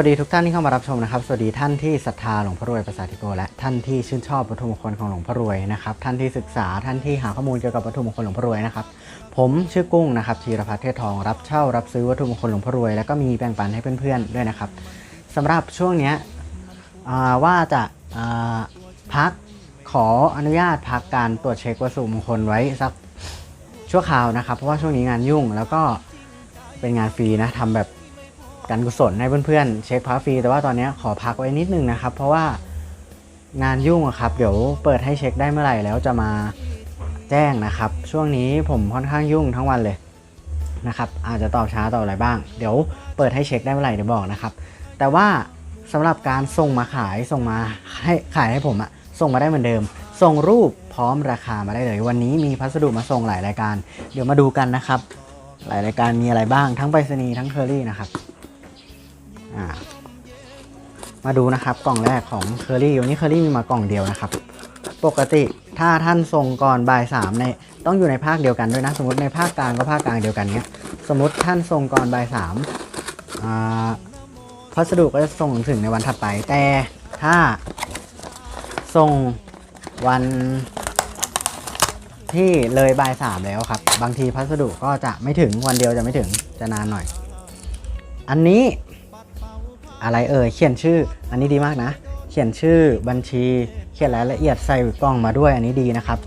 สวัสดีทุกท่านที่เข้ามารับชมนะครับ สวัสดีท่านที่ศรัทธาหลวงพ่อรวยประสาทธิโกและท่านที่ชื่นชอบวัตถุมงคลของหลวงพ่อรวยนะครับ ท่านที่ศึกษาท่านที่หาข้อมูลเกี่ยวกับวัตถุมงคลหลวงพ่อรวยนะครับ ผมชื่อกุ้งนะครับธีรพัฒน์เทศทองรับเช่ารับซื้อวัตถุมงคลหลวงพ่อรวยแล้วก็มีแบ่งปันให้เพื่อนๆด้วยนะครับสำหรับช่วงเนี้ยว่าจะาพักขออนุญาตพักการตรวจเช็ควัตถุมงคลไว้สักชั่วคราวนะครับ เพราะว่าช่วงนี้งานยุ่งแล้วก็เป็นงานฟรีนะทำแบบ การกุศลให้เพื่อนๆเช็คพระฟรี แต่ว่าตอนนี้ขอพักไว้นิดนึงนะครับ เพราะว่างานยุ่งอะครับ เดี๋ยวเปิดให้เช็คได้เมื่อไหร่แล้วจะมาแจ้งนะครับ ช่วงนี้ผมค่อนข้างยุ่งทั้งวันเลยนะครับอาจจะตอบช้าตอบอะไรบ้าง เดี๋ยวเปิดให้เช็คได้เมื่อไหร่เดี๋ยวบอกนะครับ แต่ว่าสำหรับการส่งมาขายส่งมาให้ขายให้ผมอะส่งมาได้เหมือนเดิม ส่งรูปพร้อมราคามาได้เลย วันนี้มีพัสดุมาส่งหลายรายการ เดี๋ยวมาดูกันนะครับ หลายรายการมีอะไรบ้างทั้งไปรษณีย์ทั้งเคอรี่นะครับ มาดูนะครับกล่องแรกของเคอรี่วันนี้เคอรี่มีมากล่องเดียวนะครับ ปกติถ้าท่านส่งก่อนบ่ายสามในต้องอยู่ในภาคเดียวกันด้วยนะ สมมติในภาคกลางก็ภาคกลางเดียวกันเนี้ย สมมติท่านส่งก่อนบ่ายสามพัสดุก็จะส่งถึงในวันถัดไป แต่ถ้าส่งวันที่เลยบ่ายสามแล้วครับ บางทีพัสดุก็จะไม่ถึงวันเดียวจะไม่ถึงจะนานหน่อย อันนี้ อะไรเอ่ยเขียนชื่อ อันนี้ดีมากนะ เขียนชื่อบัญชี เขียนรายละเอียดใส่กล่องมาด้วยอันนี้ดีนะครับ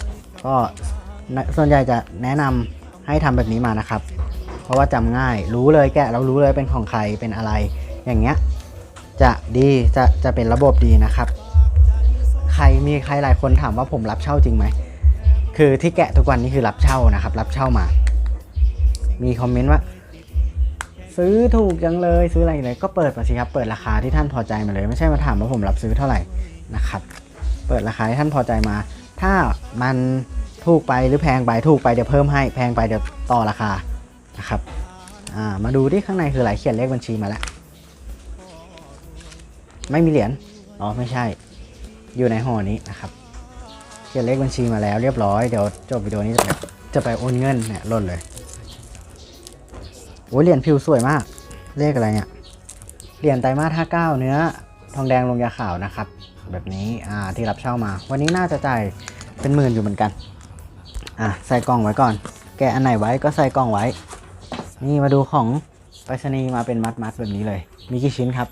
ก็ส่วนใหญ่จะแนะนำให้ทำแบบนี้มานะครับ เพราะว่าจำง่ายรู้เลยแกะเรารู้เลยเป็นของใครเป็นอะไร อย่างเงี้ยจะดีจะจะเป็นระบบดีนะครับ ใครมีใครหลายคนถามว่าผมรับเช่าจริงไหมคือที่แกะทุกวันนี้คือรับเช่านะครับ รับเช่ามา มีคอมเมนต์ว่า ซื้อถูกจังเลยซื้ออะไรเลยก็เปิดมาสิครับเปิดราคาที่ท่านพอใจมาเลย ไม่ใช่มาถามว่าผมรับซื้อเท่าไหร่นะครับ เปิดราคาที่ท่านพอใจมา ถ้ามันถูกไปหรือแพงไปถูกไปเดี๋ยวเพิ่มให้แพงไปเดี๋ยวต่อราคานะครับมาดูที่ข้างในคืออะไรเขียนเลขบัญชีมาแล้วไม่มีเหรียญอ๋อไม่ใช่ อยู่ในห่อนี้นะครับเขียนเลขบัญชีมาแล้วเรียบร้อยเดี๋ยวจบวิดีโอนี้จะไปจะไปโอนเงินเนี่ยล่นเลย โอ้ยเหรียญผิวสวยมาก เลขอะไรเนี่ย เหรียญไตรมาส59เก้าเนื้อ ทองแดงลงยาขาวนะครับ แบบนี้อ่าที่รับเช่ามา วันนี้น่าจะจ่ายเป็นหมื่นอยู่เหมือนกัน อะใส่กล่องไว้ก่อน แกะอันไหนไว้ก็ใส่กล่องไว้ นี่มาดูของไปรษณีย์มาเป็นมัดมัดแบบนี้เลย มีกี่ชิ้นครับ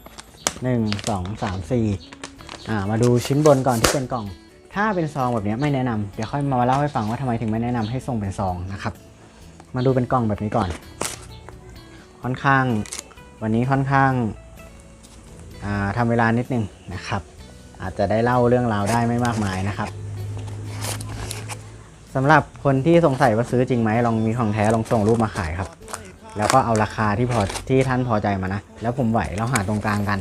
1 2 3 4อ่ามาดูชิ้นบนก่อนที่เป็นกล่อง ถ้าเป็นซองแบบนี้ไม่แนะนำเดี๋ยวค่อยมาเล่าให้ฟังว่าทำไมถึงไม่แนะนำให้ส่งเป็นซองนะครับ มาดูเป็นกล่องแบบนี้ก่อน ค่อนข้าง วันนี้ค่อนข้างาทำเวลานิดนึงนะครับ อาจจะได้เล่าเรื่องราวได้ไม่มากมายนะครับสำหรับคนที่สงสัยว่าซื้อจริงไหมลองมีของแท้ลองส่งรูปมาขายครับ แล้วก็เอาราคาที่พอที่ท่านพอใจมานะ แล้วผมไหวเราหาตรงกลางกัน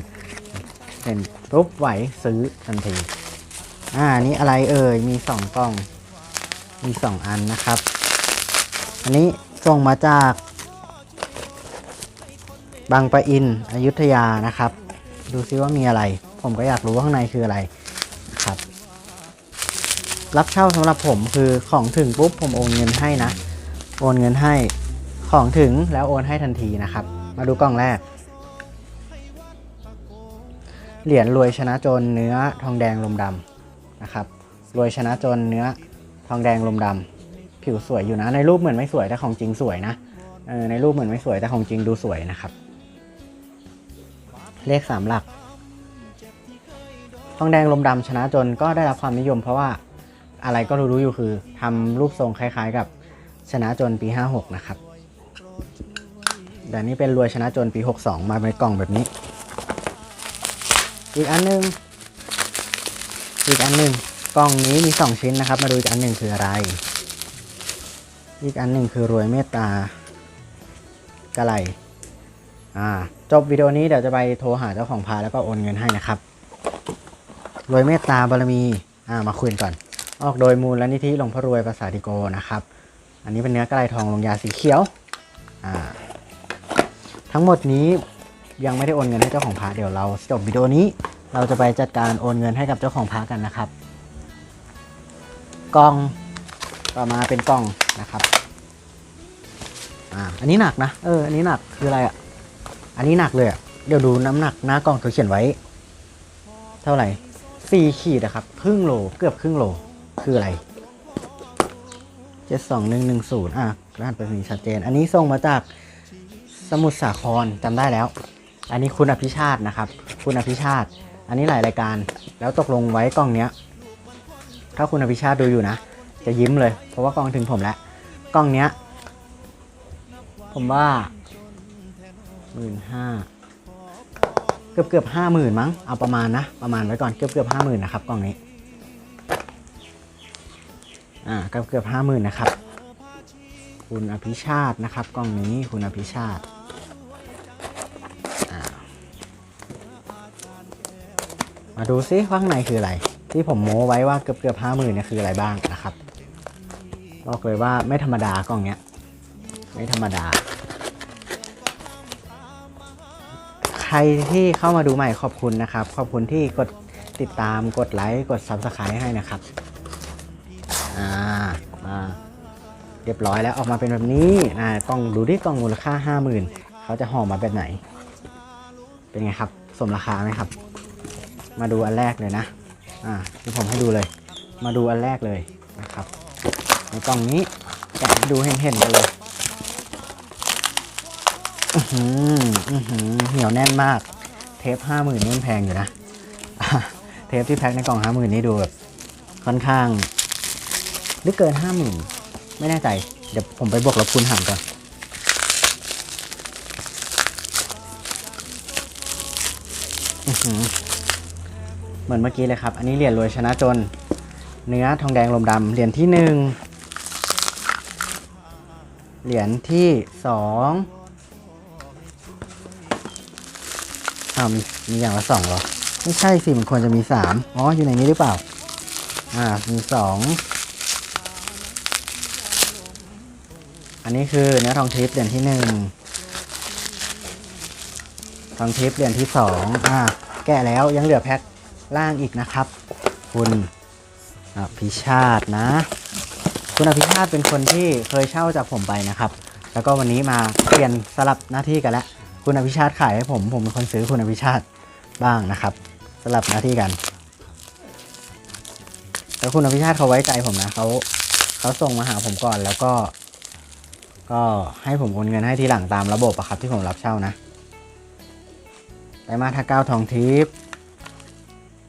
เห็นปุ๊บไหวซื้อทันทีอ่านี่อะไรเอ่ยมีสองกล่องมีสองอันนะครับ อันนี้ส่งมาจาก บางปะอินอยุธยานะครับ ดูซิว่ามีอะไร ผมก็อยากรู้ว่าข้างในคืออะไรครับ รับเช่าสำหรับผมคือของถึงปุ๊บผมโอนเงินให้นะ โอนเงินให้ของถึงแล้วโอนให้ทันทีนะครับ มาดูกล่องแรก เหรียญรวยชนะจนเนื้อทองแดงลมดำนะครับรวยชนะจนเนื้อทองแดงลมดำผิวสวยอยู่นะ ในรูปเหมือนไม่สวยแต่ของจริงสวยนะในรูปเหมือนไม่สวยแต่ของจริงดูสวยนะครับ เลขสามหลัก ทองแดงลมดำชนะจนก็ได้รับความนิยมเพราะว่าอะไรก็รู้ๆอยู่คือทำรูปทรงคล้ายๆกับชนะจนปี 56 นะครับแต่นี่เป็นรวยชนะจนปี 62 มาในกล่องแบบนี้ อีกอันหนึง อีกอันหนึ่งกล่องนี้มี 2 ชิ้นนะครับ มาดูอีกอันหนึ่งคืออะไร อีกอันหนึ่งคือรวยเมตตากะไหล อ่าจบวิดีโอนี้เดี๋ยวจะไปโทรหาเจ้าของพาแล้วก็โอนเงินให้นะครับรวยเมตตาบารมีอ่ามาคุยกันก่อน ออกโดยมูลและนิธิหลวงพ่อรวยภาษาธิโกนะครับ อันนี้เป็นเนื้อกระไรทองลงยาสีเขียวอ่าทั้งหมดนี้ยังไม่ได้โอนเงินให้เจ้าของพาเดี๋ยวเราจบวิดีโอนี้ เราจะไปจัดการโอนเงินให้กับเจ้าของพากันนะครับกล่องต่อมาเป็นกล่องนะครับอ่าอันนี้หนักนะเอออันนี้หนักคืออะไรอะ อันนี้หนักเลยอะเดี๋ยวดูน้ำหนักหน้ากล่องเขาเขียนไว้ เท่าไหร่สี่ขีดนะครับ ครึ่งโลเกือบครึ่งโล คืออะไรเจ็ดสองหนึ่งหนึ่งศูนย์อะรหัสไปรษณีชัดเจน อันนี้ส่งมาจากสมุทรสาครจำได้แล้ว อันนี้คุณอภิชาตินะครับ คุณอภิชาติ อันนี้หลายรายการ แล้วตกลงไว้กล่องเนี้ย ถ้าคุณอภิชาติดูอยู่นะ จะยิ้มเลย เพราะว่ากล่องถึงผมแล้ว กล่องเนี้ย ผมว่า หมื่นห้าเกือบเกือบห้าหมื่นมั้ง เอาประมาณนะ ประมาณไว้ก่อน เกือบเกือบห้าหมื่นนะครับกล่องนี้ อ่า เกือบเกือบห้าหมื่นนะครับ คุณอภิชาตินะครับกล่องนี้ คุณอภิชาติมาดูซิข้างในคืออะไร ที่ผมโม้ไว้ว่าเกือบเกือบห้าหมื่นเนี่ยคืออะไรบ้างนะครับ บอกเลยว่าไม่ธรรมดากล่องเนี้ย ไม่ธรรมดา ใครที่เข้ามาดูใหม่ขอบคุณนะครับ ขอบคุณที่กดติดตามกดไลค์กด Subscribe ให้นะครับ อ่ามาเรียบร้อยแล้วออกมาเป็นแบบนี้อ่ากล่องดูที่กล่องมูลค่า 50,000เขาจะห่อมาแบบไหน เป็นไงครับ สมราคาไหมครับ มาดูอันแรกเลยนะ อ่าที่ผมให้ดูเลย มาดูอันแรกเลยนะครับ ในกล่องนี้แกะดูเห็นๆกันเลย เหนียวแน่นมาก เทปห้าหมื่นนี่มันแพงอยู่นะ เทปที่แพ็คในกล่องห้าหมื่นนี่ดูแบบค่อนข้างหรือเกินห้าหมื่นไม่แน่ใจ เดี๋ยวผมไปบวกลบคูณหารก่อนเหมือนเมื่อกี้เลยครับ อันนี้เหรียญรวยชนะจน เนื้อทองแดงลมดำเหรียญที่หนึ่งเหรียญที่สอง อ้าวมีมีอย่างละสองเหรอ ไม่ใช่สิมันควรจะมีสามอ๋ออยู่ในนี้หรือเปล่า อ่ามีสองอันนี้คือเนื้อทองทิพย์เหรียญที่หนึ่งทองทิพย์เหรียญที่สองอ่าแกะแล้วยังเหลือแพ็คล่างอีกนะครับ คุณอภิชาตินะ คุณอภิชาติเป็นคนที่เคยเช่าจากผมไปนะครับ แล้วก็วันนี้มาเปลี่ยนสลับหน้าที่กันแล้ว คุณอภิชาติขายให้ผม ผมเป็นคนซื้อคุณอภิชาติบ้างนะครับสลับหน้าที่กันแล้วคุณอภิชาติเขาไว้ใจผมนะเขาเขาส่งมาหาผมก่อนแล้วก็ ก็ให้ผมโอนเงินให้ทีหลังตามระบบอะครับที่ผมรับเช่านะไตรมาสท่าเก้าทองทิพย์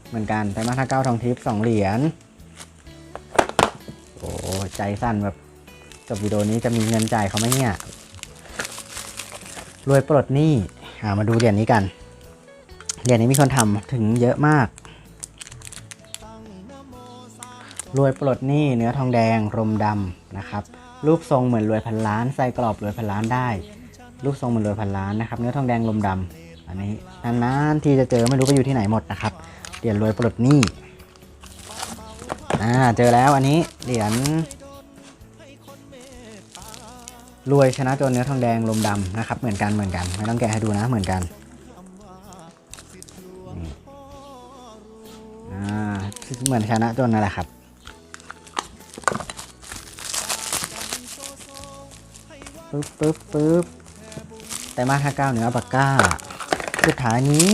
เหมือนกันไตรมาสท่าเก้าทองทิพย์สองเหรียญโอ้ใจสั่นแบบจบวิดีโอนี้จะมีเงินจ่ายเขาไหมเนี่ย รวยปลดหนี้ามาดูเหรียญนี้กัน เหรียญนี้มีคนทำถึงเยอะมาก รวยปลดหนี้เนื้อทองแดงรมดำนะครับ รูปทรงเหมือนรวยพันล้านใส่กรอบรวยพันล้านได้ รูปทรงเหมือนรวยพันล้านนะครับ เนื้อทองแดงลมดำอันนี้นานๆที่จะเจอไม่รู้ไปอยู่ที่ไหนหมดนะครับ เหรียญรวยปลดหนี้อ่าเจอแล้วอันนี้เหรียญ รวยชนะจนเนื้อทองแดงลมดำนะครับ เหมือนกันเหมือนกัน ไม่ต้องแกะให้ดูนะเหมือนกันอ่าเหมือนชนะจนนั่นแหละครับปึ๊บปึ๊บปึ๊บไตรมาห้าเก้าเนื้อปากก้า สุดท้ายนี้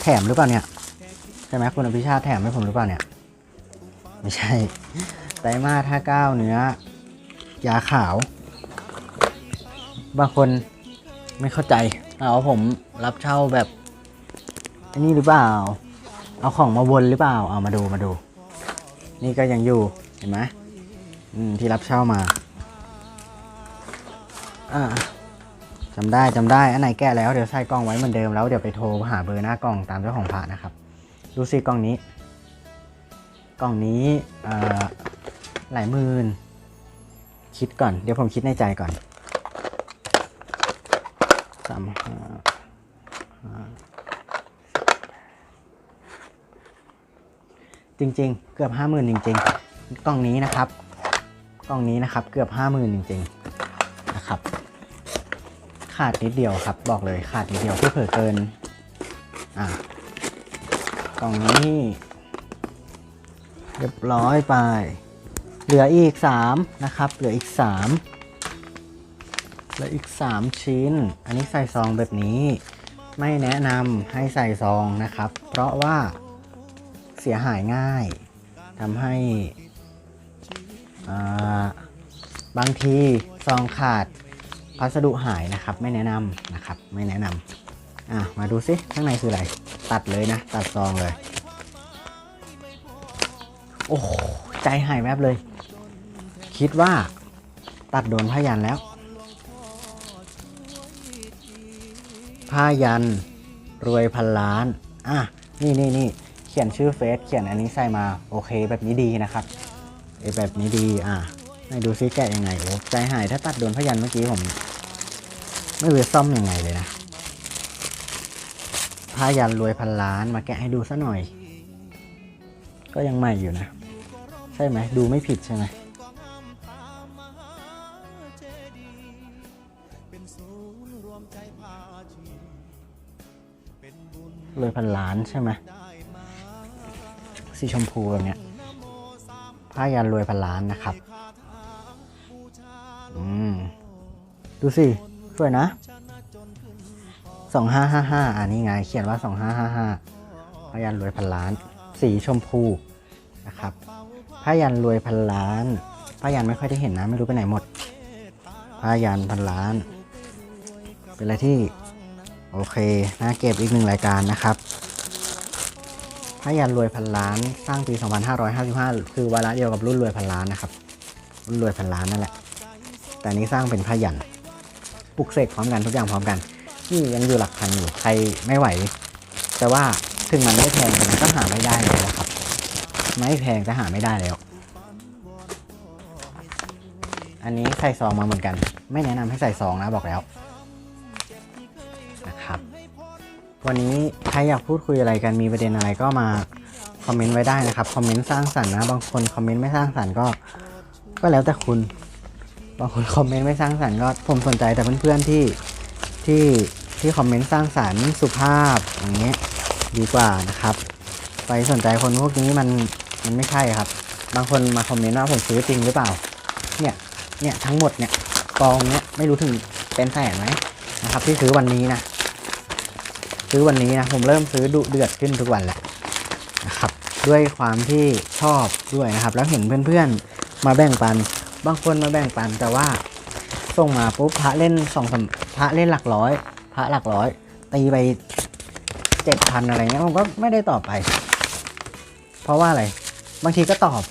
แถมหรือเปล่าเนี่ยใช่ไหมคุณอภิชาติแถมให้ผมหรือเปล่าเนี่ย ไม่ใช่ไตรมาสห้าเก้าเนื้อ ยาขาว บางคนไม่เข้าใจเอาผมรับเช่าแบบอันนี้หรือเปล่า เอาของมาวนหรือเปล่า เอามาดูมาดู นี่ก็ยังอยู่เห็นไหมอืมที่รับเช่ามาอ่าจำได้จำได้ อันไหนแก้แล้วเดี๋ยวใส่กล้องไว้เหมือนเดิมแล้วเดี๋ยวไปโทรหาเบอร์หน้ากล่องตามเจ้าของพระนะครับ ดูสิกล้องนี้ กล้องนี้อ่อหลายหมื่นคิดก่อน เดี๋ยวผมคิดในใจก่อน สามห้าจริง ๆ เกือบห้าหมื่นจริง ๆ กล้องนี้นะครับ กล้องนี้นะครับ เกือบห้าหมื่นจริง ๆ นะครับ ขาดนิดเดียวครับ บอกเลยขาดนิดเดียวเพื่อเผื่อเกิน อะกล่องนี้ เรียบร้อยไป เหลืออีก3นะครับ เหลืออีก3เหลืออีก 3 ชิ้น อันนี้ใส่ซองแบบนี้ ไม่แนะนำให้ใส่ซองนะครับ เพราะว่าเสียหายง่ายทำให้บางทีซองขาดพัสดุหายนะครับ ไม่แนะนำนะครับ ไม่แนะนำอะมาดูซิข้างในคืออะไร ตัดเลยนะ ตัดซองเลย โอ้ใจหายแวบเลย คิดว่าตัดโดนผ้ายันแล้ว ผ้ายัน รวยพันล้าน อะ นี่นี่นี่เขียนชื่อเฟซเขียนอันนี้ใส่มา โอเค แบบนี้ดีนะครับเอยแบบนี้ดี อะให้ดูซิแกะยังไง โอ้ใจหายถ้าตัดโดนพยันเมื่อกี้ผม ไม่รู้จะซ่อมยังไงเลยนะผ้ายันรวยพันล้านมาแกะให้ดูซะหน่อย ก็ยังใหม่อยู่นะ ใช่ไหม ดูไม่ผิดใช่ไหม รวยพันล้านใช่ไหมสีชมพูแบบเนี้ยผ้ายันรวยพันล้านนะครับ อืม ดูสิ สวยนะสองห้าห้าห้าอันนี้ไง เขียนว่าสองห้าห้าห้าผ้ายันรวยพันล้าน สีชมพูนะครับผ้ายันรวยพันล้านผ้ายันไม่ค่อยได้เห็นนะ ไม่รู้ไปไหนหมดผ้ายันพันล้าน เป็นอะไรที่ โอเคน่าเก็บอีกหนึ่งรายการนะครับพยันรวยพันล้านสร้างปี 2555 คือวาระเดียวกับรุ่นรวยพันล้านนะครับ รุ่นรวยพันล้านนั่นแหละ แต่นี้สร้างเป็นพยันปลุกเสกพร้อมกันทุกอย่างพร้อมกัน นี่ยังอยู่หลักพันอยู่ใครไม่ไหว แต่ว่าถึงมันไม่แพงมันก็หาไม่ได้แล้วครับ ไม่แพงจะหาไม่ได้แล้ว อันนี้ใส่ซองมาเหมือนกัน ไม่แนะนำให้ใส่ซองนะบอกแล้ว วันนี้ใครอยากพูดคุยอะไรกันมีประเด็นอะไรก็มาคอมเมนต์ไว้ได้นะครับคอมเมนต์สร้างสรรค์นะบางคนคอมเมนต์ไม่สร้างสรรค์ก็ ก็แล้วแต่คุณ บางคนคอมเมนต์ไม่สร้างสรรค์ก็ผมสนใจแต่เพื่อนๆที่ที่ที่คอมเมนต์สร้างสรรค์สุภาพอย่างเงี้ยดีกว่านะครับ ไปสนใจคนพวกนี้มันมันไม่ใช่ครับ บางคนมาคอมเมนต์ว่าผมซื้อจริงหรือเปล่า เนี่ยเนี่ยทั้งหมดเนี่ยกองเนี่ยไม่รู้ถึงเป็นแสนไหมนะครับที่ซื้อวันนี้นะ ซื้อวันนี้นะผมเริ่มซื้อดุเดือดขึ้นทุกวันแหละนะครับด้วยความที่ชอบด้วยนะครับ แล้วเห็นเพื่อนๆมาแบ่งปัน บางคนมาแบ่งปันแต่ว่าส่งมาปุ๊บพระเล่นสองสมพระเล่นหลักร้อย พระหลักร้อย ตีไปเจ็ดพันอะไรเงี้ยผมก็ไม่ได้ตอบไป เพราะว่าอะไร บางทีก็ตอบ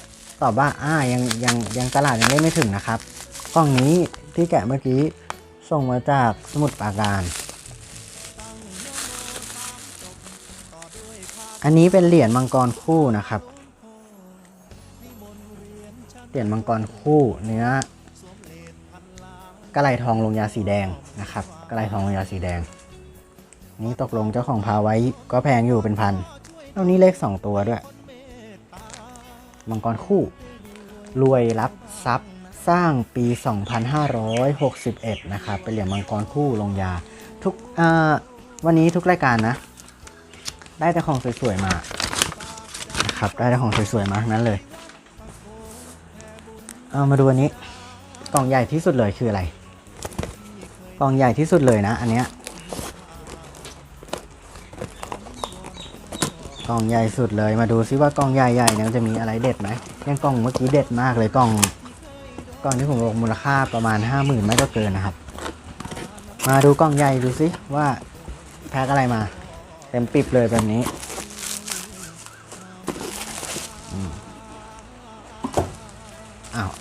ตอบว่าอ่ายังยังยังตลาดยังเล่นไม่ถึงนะครับกล้องนี้ที่แกะเมื่อกี้ส่งมาจากสมุทรปราการ อันนี้เป็นเหรียญมังกรคู่นะครับ เหรียญมังกรคู่เนื้อกระไหลทองลงยาสีแดงนะครับกระไหลทองลงยาสีแดง นี่ตกลงเจ้าของพาไว้ก็แพงอยู่เป็นพันแล้วนี้เลขสองตัวด้วย มังกรคู่ รวยรับทรัพย์สร้างปี 2561 นะครับ เป็นเหรียญมังกรคู่ลงยาทุกวันนี้ทุกรายการนะ ได้แต่ของสวยๆมานะครับได้แต่ของสวยๆมาทั้งนั้นเลยเอามาดูอันนี้กล่องใหญ่ที่สุดเลยคืออะไรกล่องใหญ่ที่สุดเลยนะ อันเนี้ยกล่องใหญ่สุดเลยมาดูซิว่ากล่องใหญ่ๆเนี่ยจะมีอะไรเด็ดไหมยังกล่องเมื่อกี้เด็ดมากเลยกล่องกล่องที่ผมลงมูลค่าประมาณห้าหมื่นไม่ก็เกินนะครับ มาดูกล่องใหญ่ดูซิว่าแพ็คอะไรมา เต็มปิบเลยแบบนี้อ้าว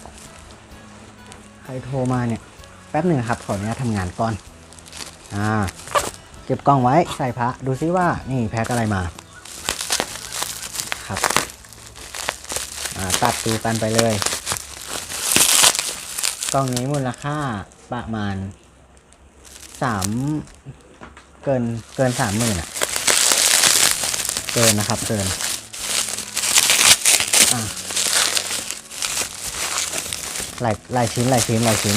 ใครโทรมาเนี่ย แป๊บหนึ่งครับ ขออนุญาตทำงานก่อน อ่า เก็บกล้องไว้ใส่พระ ดูซิว่า นี่แพ็คอะไรมา ครับ อ่า ตัดดูกันไปเลย กล้องนี้มูลค่าประมาณสามเกินเกินสามหมื่นอะ เกินนะครับเกินหลายหลายชิ้นหลายชิ้นหลายชิ้น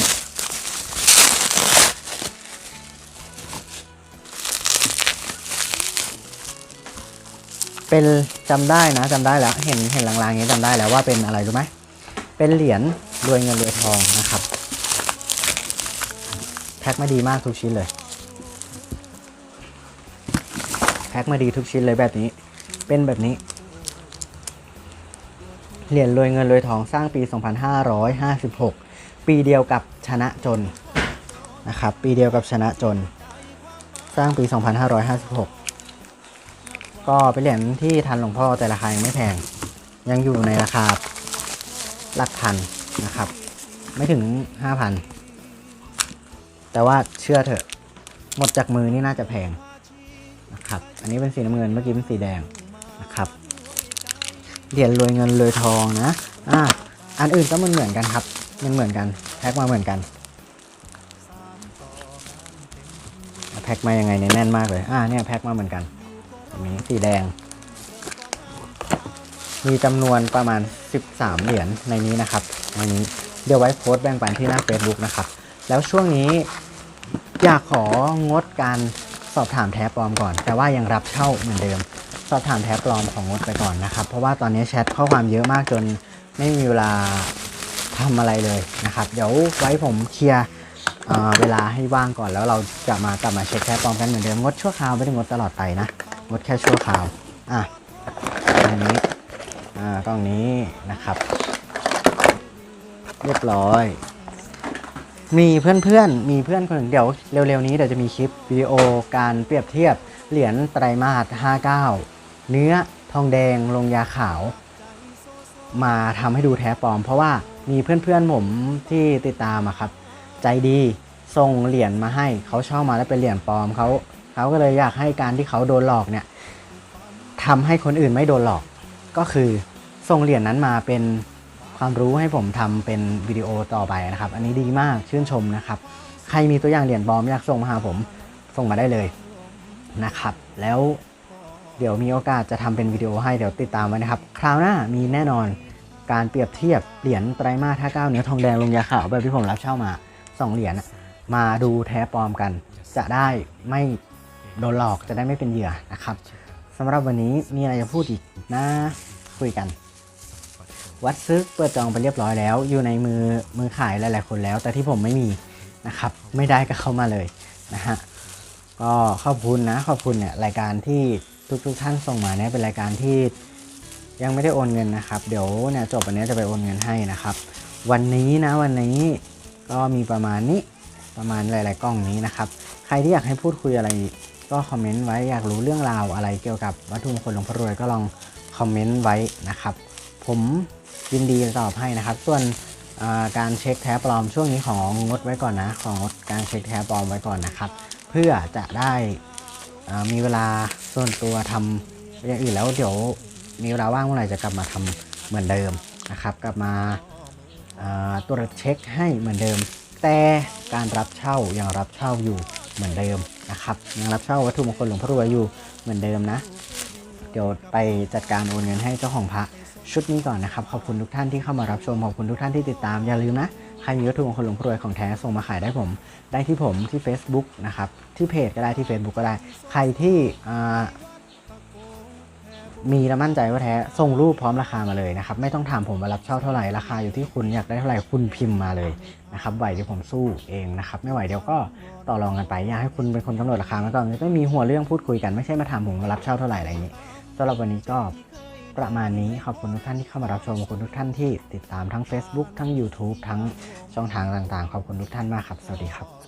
เป็นจำได้นะจำได้แล้วเห็นเห็นลางๆอย่างนี้จำได้แล้วว่าเป็นอะไรรู้ไหมเป็นเหรียญรวยเงินรวยทองนะครับ แพ็คมาดีมากทุกชิ้นเลย แพ็คมาดีทุกชิ้นเลยแบบนี้ เป็นแบบนี้ เหรียญรวยเงินรวยทองสร้างปี 2556 ปีเดียวกับชนะจนนะครับ ปีเดียวกับชนะจน สร้างปี 2556 ก็เป็นเหรียญที่ทันหลวงพ่อแต่ราคายังไม่แพง ยังอยู่ในราคาหลักพันนะครับ ไม่ถึง 5,000 แต่ว่าเชื่อเถอะ หมดจากมือนี่น่าจะแพงนะครับ อันนี้เป็นสีน้ำเงิน เมื่อกี้เป็นสีแดง นะครับเหรียญรวยเงินรวยทองนะอ่าอันอื่นก็มันเหมือนกันครับ มันเหมือนกันแพ็คมาเหมือนกันแพ็คมายังไงเนี่ยแน่นมากเลย อ่าเนี่ยแพ็คมาเหมือนกันแบบนี้สีแดง มีจำนวนประมาณ 13 เหรียญในนี้นะครับในนี้เดี๋ยวไว้โพสต์แบ่งปันที่หน้า Facebook นะครับ แล้วช่วงนี้อยากของดการสอบถามแท้ปลอมก่อน แต่ว่ายังรับเช่าเหมือนเดิม สอบถามแท้ปลอมของงดไปก่อนนะครับ เพราะว่าตอนนี้แชทข้อความเยอะมากจนไม่มีเวลาทำอะไรเลยนะครับ เดี๋ยวไว้ผมเคลียร์เวลาให้ว่างก่อนแล้วเราจะมากลับมาเช็คแท้ปลอมกันเหมือนเดิมงดชั่วคราวไม่ได้งดตลอดไปนะงดแค่ชั่วคราวอะตรงนี้อ่ากล้องนี้นะครับ เรียบร้อย มีเพื่อนๆมีเพื่อนคนหนึ่งเดี๋ยวเร็วๆนี้เดี๋ยวจะมีคลิปวิดีโอการเปรียบเทียบเหรียญไตรมาส 59 เนื้อทองแดงลงยาขาว มาทำให้ดูแท้ปลอม เพราะว่ามีเพื่อนๆผมที่ติดตามอะครับ ใจดีส่งเหรียญมาให้เขาเช่ามาแล้วเป็นเหรียญปลอมเขาเขาก็เลยอยากให้การที่เขาโดนหลอกเนี่ยทำให้คนอื่นไม่โดนหลอก ก็คือส่งเหรียญนั้นมาเป็นความรู้ให้ผมทำเป็นวิดีโอต่อไปนะครับ อันนี้ดีมากชื่นชมนะครับ ใครมีตัวอย่างเหรียญปลอมอยากส่งมาหาผมส่งมาได้เลยนะครับ แล้ว เดี๋ยวมีโอกาสจะทำเป็นวิดีโอให้เดี๋ยวติดตามไว้นะครับ คราวหน้ามีแน่นอนการเปรียบเทียบเหรียญไตรมาสท่าเก้าเนื้อทองแดงลงยาขาวแบบที่ผมรับเช่ามาสองเหรียญมาดูแท้ปลอมกัน จะได้ไม่โดนหลอกจะได้ไม่เป็นเหยื่อนะครับสำหรับวันนี้มีอะไรจะพูดอีกนะคุยกัน วัดซึกเปิดจองไปเรียบร้อยแล้ว อยู่ในมือมือขายหลาย ๆ คนแล้ว แต่ที่ผมไม่มีนะครับไม่ได้ก็เข้ามาเลยนะฮะก็ขอบคุณนะขอบคุณเนี่ยรายการที่ ทุกๆท่านส่งมาเนี่ยเป็นรายการที่ยังไม่ได้โอนเงินนะครับ เดี๋ยวเนี่ยจบวันนี้จะไปโอนเงินให้นะครับ วันนี้นะวันนี้ก็มีประมาณนี้ประมาณหลาย ๆ กล้องนี้นะครับ ใครที่อยากให้พูดคุยอะไรก็คอมเมนต์ไว้อยากรู้เรื่องราวอะไรเกี่ยวกับวัตถุมงคลหลวงพ่อรวยก็ลองคอมเมนต์ไว้นะครับ ผมยินดีตอบให้นะครับ ส่วนการเช็คแท้ปลอมช่วงนี้ของงดไว้ก่อนนะ ของงดการเช็คแท้ปลอมไว้ก่อนนะครับ เพื่อจะได้ มีเวลาส่วนตัวทำอย่างอื่นแล้วเดี๋ยวมีเวลาว่างเมื่อไหร่จะกลับมาทำเหมือนเดิมนะครับ กลับมาอ่าตรวจเช็คให้เหมือนเดิม แต่การรับเช่ายังรับเช่าอยู่เหมือนเดิมนะครับยังรับเช่าวัตถุมงคลหลวงพ่อรวยอยู่เหมือนเดิมนะ เดี๋ยวไปจัดการโอนเงินให้เจ้าของพระชุดนี้ก่อนนะครับ ขอบคุณทุกท่านที่เข้ามารับชม ขอบคุณทุกท่านที่ติดตาม อย่าลืมนะ ใครมีวัตถุมงคลหลวงพ่อรวยของแท้ส่งมาขายได้ผม ได้ที่ผมที่ Facebook นะครับ ที่เพจก็ได้ที่ Facebook ก็ได้ ใครที่มีและมั่นใจว่าแท้ส่งรูปพร้อมราคามาเลยนะครับ ไม่ต้องถามผมว่ารับเช่าเท่าไหร่ราคาอยู่ที่คุณอยากได้เท่าไหร่คุณพิมพ์มาเลยนะครับไหวเดี๋ยวผมสู้เองนะครับ ไม่ไหวเดี๋ยวก็ต่อรองกันไปอยากให้คุณเป็นคนกำหนดราคามาก่อนไม่มีหัวเรื่องพูดคุยกันไม่ใช่มาถามผมว่ารับเช่าเท่าไหร่อะไรอย่างนี้สำหรับวันนี้ก็ ประมาณนี้ขอบคุณทุกท่านที่เข้ามารับชมขอบคุณทุกท่านที่ติดตามทั้ง Facebook ทั้ง YouTube ทั้งช่องทางต่างๆ ขอบคุณทุกท่านมากครับ สวัสดีครับ